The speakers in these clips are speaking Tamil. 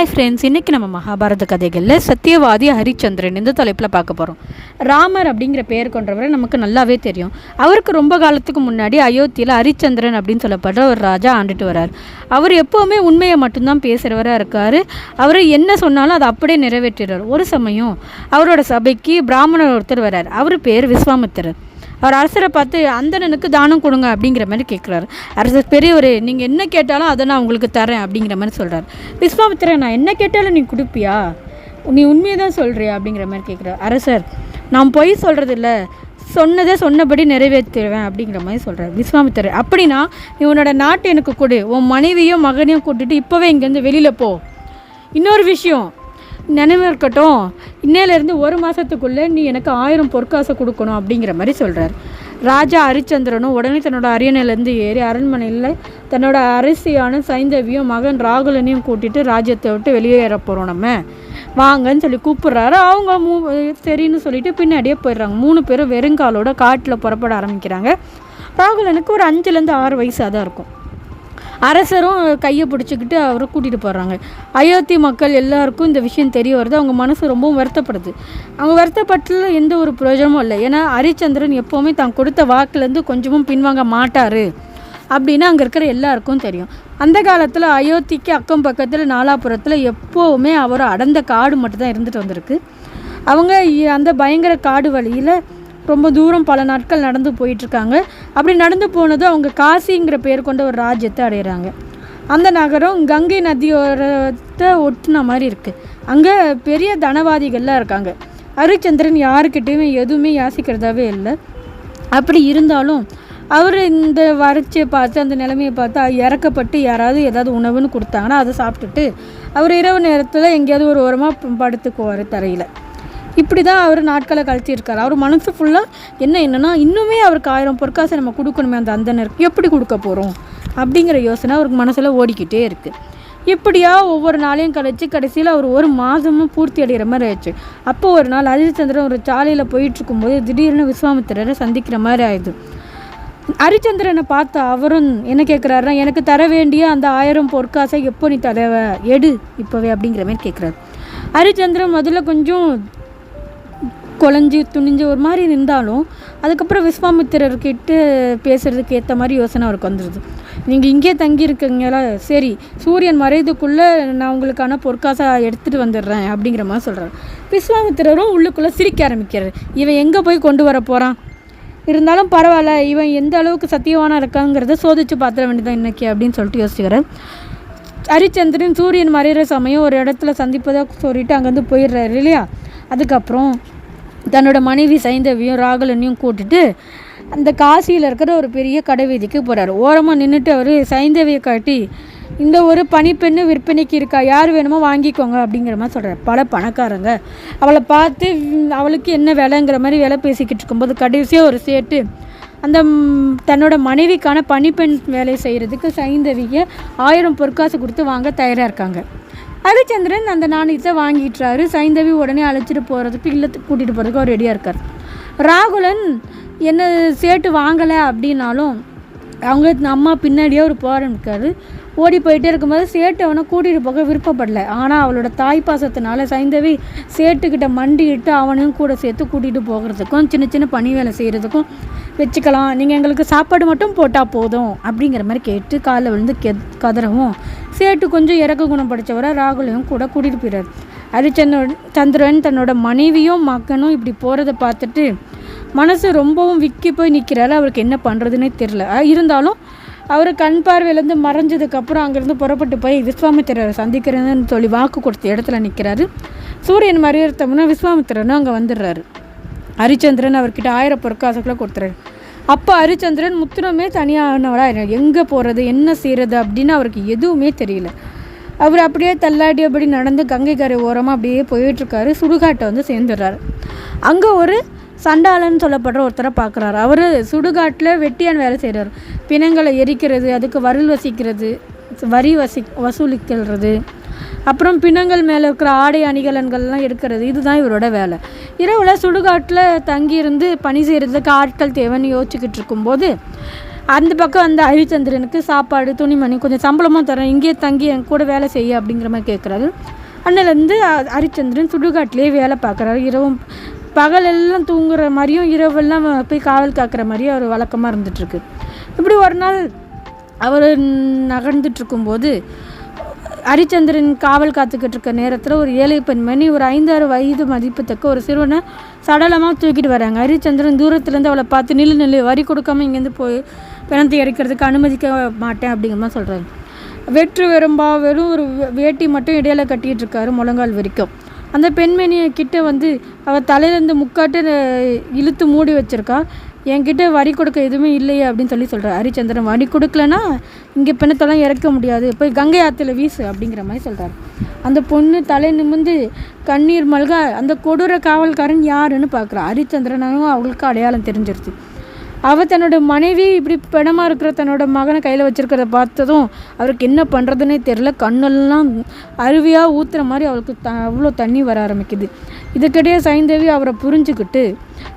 ஹாய் ஃப்ரெண்ட்ஸ் இன்றைக்கி நம்ம மகாபாரத கதைகளில் சத்தியவாதி ஹரிச்சந்திரன் இந்த தலைப்பில் பார்க்க போகிறோம் ராமர் அப்படிங்கிற பெயர் கொண்டவரை நமக்கு நல்லாவே தெரியும். அவருக்கு ரொம்ப காலத்துக்கு முன்னாடி அயோத்தியில் ஹரிச்சந்திரன் அப்படின்னு சொல்லப்படுற ஒரு ராஜா ஆண்டுட்டு வரார். அவர் எப்போவுமே உண்மையை மட்டும்தான் பேசுகிறவராக இருக்கார். அவர் என்ன சொன்னாலும் அதை அப்படியே நிறைவேற்றுறார் ஒரு சமயம் அவரோட சபைக்கு பிராமணர் ஒருத்தர் வரார். அவர் பேர் விஸ்வாமித்திரர். அவர் அரசரை பார்த்து அந்தணனுக்கு தானம் கொடுங்க அப்படிங்கிற மாதிரி கேட்குறாரு அரசர் பெரியவர் நீங்கள் என்ன கேட்டாலும் அதை நான் உங்களுக்கு தரேன் அப்படிங்கிற மாதிரி சொல்கிறார் விஸ்வாமித்திரன் நான் என்ன கேட்டாலும் நீ கொடுப்பியா? நீ உண்மையை தான் சொல்கிறியா அப்படிங்கிற மாதிரி கேட்குறாரு அரசர் நான் பொய் சொல்கிறது இல்லை சொன்னதை சொன்னபடி நிறைவேற்றிடுவேன் அப்படிங்கிற மாதிரி சொல்கிறார் விஸ்வாமித்திரர் அப்படின்னா நீ உன்னோட நாட்டை எனக்கு கொடு. உன் மனைவியும் மகனையும் கூட்டிட்டு இப்போவே இங்கேருந்து வெளியில் போ. இன்னொரு விஷயம் நினைவு இருக்கட்டும் இன்னையிலேருந்து ஒரு மாதத்துக்குள்ளே நீ எனக்கு ஆயிரம் பொற்காசை கொடுக்கணும் அப்படிங்கிற மாதிரி சொல்கிறார் ராஜா ஹரிச்சந்திரனும் உடனே தன்னோட அரியணையிலேருந்து ஏறி அரண்மனையில் தன்னோட அரசியான சைந்தவியும் மகன் ராகுலனையும் கூட்டிட்டு ராஜ்யத்தை விட்டு வெளியேற போகிறோம் நம்ம. வாங்கன்னு சொல்லி கூப்பிட்றாரு. அவங்க மூ சரின்னு சொல்லிட்டு பின்னாடியே போயிடுறாங்க. மூணு பேரும் வெறுங்காலோட காட்டில் புறப்பட ஆரம்பிக்கிறாங்க. ராகுலனுக்கு ஒரு அஞ்சுலேருந்து ஆறு வயசாக தான் இருக்கும். அரசரும் கையை பிடிச்சிக்கிட்டு அவரை கூட்டிகிட்டு போகிறாங்க அயோத்தி மக்கள் எல்லாருக்கும் இந்த விஷயம் தெரிய வருது. அவங்க மனசு ரொம்பவும் வருத்தப்படுது. அவங்க வருத்தப்பட்டதில் எந்த ஒரு பிரயோஜனமும் இல்லை. ஏன்னா ஹரிச்சந்திரன் எப்போவுமே தான் கொடுத்த வாக்குலேருந்து கொஞ்சமும் பின்வாங்க மாட்டார். அப்படின்னு அங்கே இருக்கிற எல்லாருக்கும் தெரியும். அந்த காலத்தில் அயோத்திக்கு அக்கம் பக்கத்தில் நாலாபுரத்தில் எப்போவுமே அவர் அடர்ந்த காடு மட்டும்தான் இருந்துட்டு வந்திருக்கு. அவங்க அந்த பயங்கர காடு வழியில் ரொம்ப தூரம் பல நாட்கள் நடந்து போயிட்டுருக்காங்க. அப்படி நடந்து போனது அவங்க காசிங்கிற பேர் கொண்ட ஒரு ராஜ்யத்தை அடையிறாங்க. அந்த நகரம் கங்கை நதியோரத்தை ஒட்டின மாதிரி இருக்குது அங்கே பெரிய தனவாதிகள்லாம் இருக்காங்க. ஹரிச்சந்திரன் யாருக்கிட்டேயுமே எதுவுமே யாசிக்கிறதாவே இல்லை. அப்படி இருந்தாலும் அவர் இந்த வறட்சியை பார்த்து அந்த நிலைமையை பார்த்து இறக்கப்பட்டு யாராவது ஏதாவது உணவுன்னு கொடுத்தாங்கன்னா அதை சாப்பிட்டுட்டு அவர் இரவு நேரத்தில் எங்கேயாவது ஒரு ஓரமாக படுத்துக்குவார் தரையில். இப்படி தான் அவர் நாட்களை கழிச்சிருக்கார். அவர் மனசு ஃபுல்லாக என்ன என்னென்னா இன்னுமே அவருக்கு ஆயிரம் பொற்காசை நம்ம கொடுக்கணுமே அந்த அந்தனருக்கு எப்படி கொடுக்க போகிறோம் அப்படிங்கிற யோசனை அவருக்கு மனசில் ஓடிக்கிட்டே இருக்குது இப்படியா ஒவ்வொரு நாளையும் கழிச்சு கடைசியில் அவர் ஒரு மாதமும் பூர்த்தி அடைகிற மாதிரி ஆயிடுச்சு. அப்போ ஒரு நாள் ஹரிச்சந்திரன் ஒரு சாலையில் போயிட்டு இருக்கும்போது திடீர்னு விஸ்வாமித்திரரை சந்திக்கிற மாதிரி ஆயிடுது. ஹரிச்சந்திரனை பார்த்த அவரும் என்ன கேட்குறாருன்னா எனக்கு தர வேண்டிய அந்த ஆயிரம் பொற்காசை எப்போ நீ தரவ? எடு இப்போவே அப்படிங்கிற மாதிரி கேட்குறாரு ஹரிச்சந்திரன் முதல்ல கொஞ்சம் குழஞ்சி துணிஞ்சு ஒரு மாதிரி இருந்தாலும் அதுக்கப்புறம் விஸ்வாமித்திரர்கிட்ட பேசுகிறதுக்கு ஏற்ற மாதிரி யோசனை அவருக்கு வந்துடுது நீங்கள் இங்கே தங்கியிருக்கீங்களா? சரி சூரியன் மறையதுக்குள்ளே நான் உங்களுக்கான பொற்காசை எடுத்துகிட்டு வந்துடுறேன் அப்படிங்கிற மாதிரி சொல்கிறார் விஸ்வாமித்திரரும் உள்ளுக்குள்ளே சிரிக்க ஆரம்பிக்கிறார். இவன் எங்கே போய் கொண்டு வர போகிறான் இருந்தாலும் பரவாயில்ல இவன் எந்த அளவுக்கு சத்தியவானா இருக்காங்கிறத சோதிச்சு பார்த்துட வேண்டியதான் இன்றைக்கி அப்படின்னு சொல்லிட்டு யோசிக்கிறேன் ஹரிச்சந்திரன் சூரியன் மறையிற சமயம் ஒரு இடத்துல சந்திப்பதாக சொல்லிட்டு அங்கேருந்து போயிடுறாரு இல்லையா? அதுக்கப்புறம் தன்னோட மனைவி சைந்தவியும் ராகுலனையும் கூட்டிட்டு அந்த காசியில் இருக்கிற ஒரு பெரிய கடை வீதிக்கு போகிறார் ஓரமாக நின்றுட்டு அவர் சைந்தவியை காட்டி இந்த ஒரு பனிப்பெண்ணு விற்பனைக்கு இருக்கா? யார் வேணுமோ வாங்கிக்கோங்க அப்படிங்கிற மாதிரி சொல்கிறார் பல பணக்காரங்க. அவளை பார்த்து அவளுக்கு என்ன விலைங்கிற மாதிரி விலை பேசிக்கிட்டு இருக்கும்போது கடைசியாக ஒரு சேட்டு அந்த தன்னோட மனைவிக்கான பணிப்பெண் வேலை செய்கிறதுக்கு சைந்தவியை ஆயிரம் பொற்காசு கொடுத்து வாங்க தயாராக இருக்காங்க. ஹரிச்சந்திரன் அந்த நாணயத்தை வாங்கிட்டுறாரு சைந்தவி உடனே அழைச்சிட்டு போகிறதுக்கு இல்லத்துக்கு கூட்டிகிட்டு போகிறதுக்கு அவர் ரெடியாக இருக்கார். ராகுலன் என்ன சேட்டு வாங்கலை அப்படின்னாலும் அவங்க அம்மா பின்னாடியே ஒரு போராட்டம் ஓடி போயிட்டே இருக்கும்போது சேட்டு அவனை கூட்டிகிட்டு போக விருப்பப்படல. ஆனால் அவளோட தாய் பாசத்தினால சைந்தவி சேட்டுக்கிட்ட மண்டிட்டு அவனையும் கூட சேர்த்து கூட்டிகிட்டு போகிறதுக்கும் சின்ன சின்ன பணி வேலை செய்கிறதுக்கும் வச்சுக்கலாம். நீங்கள் எங்களுக்கு சாப்பாடு மட்டும் போட்டால் போதும். அப்படிங்கிற மாதிரி கேட்டு காலில் விழுந்து கெ கதறவும். சேட்டு கொஞ்சம் இறக்க குணம் படித்தவரை ராகுலையும் கூட கூட்டிகிட்டு போயிடுறாரு ஹரிச்சந்திரன் சந்திரன் தன்னோட மனைவியும் மக்கனும் இப்படி போகிறத பார்த்துட்டு மனசு ரொம்பவும் விக்கி போய் நிற்கிறாரு அவருக்கு என்ன பண்ணுறதுனே தெரில இருந்தாலும் அவர் கண் பார்வையிலேருந்து மறைஞ்சதுக்கப்புறம் அங்கேருந்து புறப்பட்டு போய் விஸ்வாமித்திரரை சந்திக்கிறேன்னு சொல்லி வாக்கு கொடுத்த இடத்துல நிற்கிறாரு சூரியன் மறையறத்தமுன்னா விஸ்வாமித்திரனும் அங்கே வந்துடுறாரு. ஹரிச்சந்திரன் அவர்கிட்ட ஆயிரம் பொற்காசுகளை கொடுத்துறாரு. அப்போ ஹரிச்சந்திரன் முத்திரமே தனியானவராக எங்கே போகிறது என்ன செய்கிறது அப்படின்னு அவருக்கு எதுவுமே தெரியல. அவர் அப்படியே தள்ளாடியபடி நடந்து கங்கை கரை ஓரமாக அப்படியே போயிட்டுருக்காரு. சுடுகாட்டை வந்து சேர்ந்துடுறாரு. அங்கே ஒரு சண்டாளன்னு சொல்லப்படுற ஒருத்தரை பார்க்குறாரு. அவர் சுடுகாட்டில் வெட்டியான் வேலை செய்கிறார் பிணங்களை எரிக்கிறது அதுக்கு வரில் வசிக்கிறது வரி வசி வசூலிக்கிறது. அப்புறம் பிணங்கள் மேலே இருக்கிற ஆடை அணிகலன்கள்லாம் எடுக்கிறது இதுதான் இவரோட வேலை. இரவில் சுடுகாட்டில் தங்கியிருந்து பணி செய்கிறதுக்கு ஆட்கள் தேவைன்னு யோசிச்சுக்கிட்டு இருக்கும்போது அந்த பக்கம் அந்த ஹரிச்சந்திரனுக்கு சாப்பாடு துணிமணி கொஞ்சம் சம்பளமாக தரேன் இங்கேயே தங்கி என் கூட வேலை செய்ய அப்படிங்கிற மாதிரி கேட்குறாரு அண்ணிலேருந்து ஹரிச்சந்திரன் சுடுகாட்டிலே வேலை பார்க்குறாரு. இரவும் பகலெல்லாம் தூங்குற மாதிரியும் இரவெல்லாம் போய் காவல் காக்கிற மாதிரியும் அவர் வழக்கமாக இருந்துகிட்ருக்கு இப்படி ஒரு நாள் அவர் நகர்ந்துட்டு இருக்கும்போது ஹரிச்சந்திரன் காவல் காத்துக்கிட்டு இருக்க நேரத்தில் ஒரு ஏழை பெண்மணி ஒரு ஐந்தாறு வயது மதிப்புத்தக்க ஒரு சிறுவனை சடலமாக தூக்கிட்டு வராங்க. ஹரிச்சந்திரன் தூரத்துலேருந்து அவளை பார்த்து நில்லு நில்லு வரி கொடுக்காம இங்கேருந்து போய் பிணத்தை இறக்கிறதுக்கு அனுமதிக்க மாட்டேன் அப்படிங்கிற மாதிரி சொல்கிறாங்க வெற்று வெறும்பா வெறும் ஒரு வே- வேட்டி மட்டும் இடையில கட்டிகிட்டு இருக்காரு முழங்கால் வரைக்கும். அந்த பெண்மணியை கிட்ட வந்து அவள் தலையிலேருந்து முக்காட்டு இழுத்து மூடி வச்சுருக்கா. என்கிட்ட வரி கொடுக்க எதுவுமே இல்லையே அப்படின்னு சொல்லி சொல்கிறார் ஹரிச்சந்திரன் வரி கொடுக்கலனா இங்கே பிணத்தெல்லாம் இறக்க முடியாது. போய் கங்கை ஆற்றுல வீசு அப்படிங்கிற மாதிரி சொல்கிறார் அந்த பொண்ணு தலை நிமிந்து கண்ணீர் மல்க அந்த கொடூர காவல்காரன் யாருன்னு பார்க்குறான் ஹரிச்சந்திரனும் அவளுக்கு அடையாளம் தெரிஞ்சிருச்சு. அவள் தன்னோட மனைவி இப்படி பிணமாக இருக்கிற தன்னோட மகனை கையில் வச்சுருக்கிறத பார்த்ததும் அவருக்கு என்ன பண்ணுறதுனே தெரில கண்ணெல்லாம் அருவியாக ஊற்றுற மாதிரி அவளுக்கு த அவ்வளோ தண்ணி வர ஆரம்பிக்குது. இதுக்கிடையே சைந்தேவி அவரை புரிஞ்சுக்கிட்டு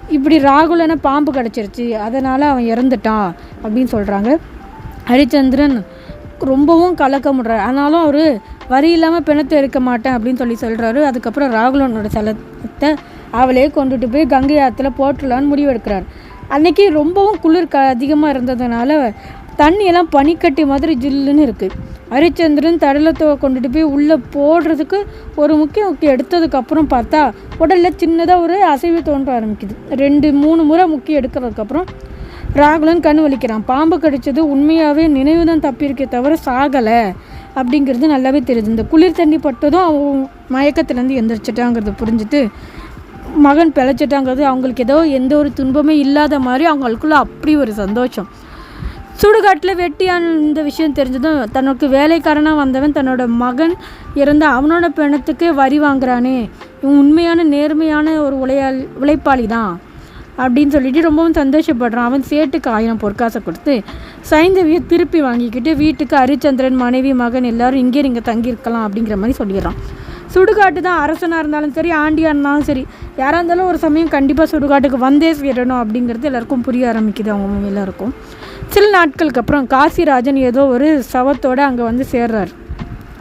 இப்படி ராகுலனை பாம்பு கிடச்சிருச்சு அதனால் அவன் இறந்துட்டான் அப்படின்னு சொல்கிறாங்க ஹரிச்சந்திரன் ரொம்பவும் கலக்க கலக்கமுடுறார் ஆனாலும் அவர் வரி இல்லாமல் பிணத்தை எடுக்க மாட்டேன் அப்படின்னு சொல்லி சொல்கிறாரு அதுக்கப்புறம் ராகுலனோட சலத்தை அவளே கொண்டுட்டு போய் கங்கை ஆற்றுல போட்டுடலான்னு முடிவெடுக்கிறார். அன்றைக்கி ரொம்பவும் குளிர் க அதிகமாக இருந்ததுனால தண்ணியெல்லாம் பனிக்கட்டி மாதிரி ஜில்லுன்னு இருக்குது ஹரிச்சந்திரன் தடலத்தை கொண்டுட்டு போய் உள்ளே போடுறதுக்கு ஒரு முக்கிய முக்கியம் எடுத்ததுக்கப்புறம் பார்த்தா உடலில் சின்னதாக ஒரு அசைவு தோன்ற ஆரம்பிக்குது. ரெண்டு மூணு முறை முக்கியம் எடுக்கிறதுக்கப்புறம் ராகுலன் கண் வலிக்கிறான். பாம்பு கடிச்சது உண்மையாகவே நினைவு தான் தப்பியிருக்கே தவிர சாகலை அப்படிங்கிறது நல்லாவே தெரியுது. இந்த குளிர் தண்ணி பட்டதும் அவன் மயக்கத்துலேருந்து எந்திரிச்சிட்டாங்கிறத புரிஞ்சுட்டு மகன் பிழைச்சிட்டாங்கிறது அவங்களுக்கு ஏதோ எந்த ஒரு துன்பமே இல்லாத மாதிரி அவங்களுக்குள்ள அப்படி ஒரு சந்தோஷம். சுடுகாட்டில் வெட்டியான இந்த விஷயம் தெரிஞ்சதும் தனக்கு வேலைக்காரனாக வந்தவன் தன்னோட மகன் இறந்த அவனோட பிணத்துக்கு வரி வாங்குறானே. இவன் உண்மையான நேர்மையான ஒரு உழையாளி உழைப்பாளி தான் அப்படின்னு சொல்லிட்டு ரொம்பவும் சந்தோஷப்படுறான். அவன் சேட்டுக்கு ஆயிரம் பொற்காசை கொடுத்து சைந்தவியை திருப்பி வாங்கிக்கிட்டு வீட்டுக்கு ஹரிச்சந்திரன் மனைவி மகன் எல்லோரும் இங்கே நீங்கள் தங்கியிருக்கலாம் அப்படிங்கிற மாதிரி சொல்லிடுறான். சுடுகாட்டு தான் அரசனாக இருந்தாலும் சரி ஆண்டியாக இருந்தாலும் சரி. யாராக இருந்தாலும் ஒரு சமயம் கண்டிப்பாக சுடுகாட்டுக்கு வந்தே சேரணும் அப்படிங்கிறது எல்லாருக்கும் புரிய ஆரம்பிக்குது அவங்க எல்லாருக்கும். சில நாட்களுக்கு அப்புறம் காசிராஜன் ஏதோ ஒரு சவத்தோடு அங்கே வந்து சேர்றார்.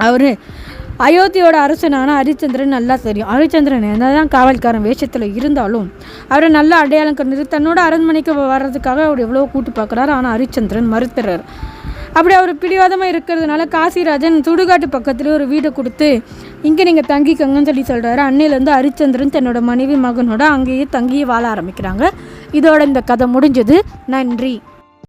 அவர் அயோத்தியோட அரசனான ஹரிச்சந்திரன் நல்லா தெரியும். ஹரிச்சந்திரன் என்னதான் காவல்காரன் வேஷத்தில் இருந்தாலும் அவரை நல்லா அடையாளம் கண்டு தன்னோட அரண்மனைக்கு வர்றதுக்காக அவர் எவ்வளோ கூட்டு பார்க்குறாரு ஆனால் ஹரிச்சந்திரன் மறுத்துறார். அப்படி அவர் பிடிவாதமாக இருக்கிறதுனால காசிராஜன் சுடுகாட்டு பக்கத்துலேயே ஒரு வீடை கொடுத்து இங்கே நீங்கள் தங்கிக்கங்கன்னு சொல்லி சொல்கிறாரு அன்னையிலேருந்து ஹரிச்சந்திரன் தன்னோட மனைவி மகனோட அங்கேயே தங்கியே வாழ ஆரம்பிக்கிறாங்க. இதோட இந்த கதை முடிஞ்சது. நன்றி.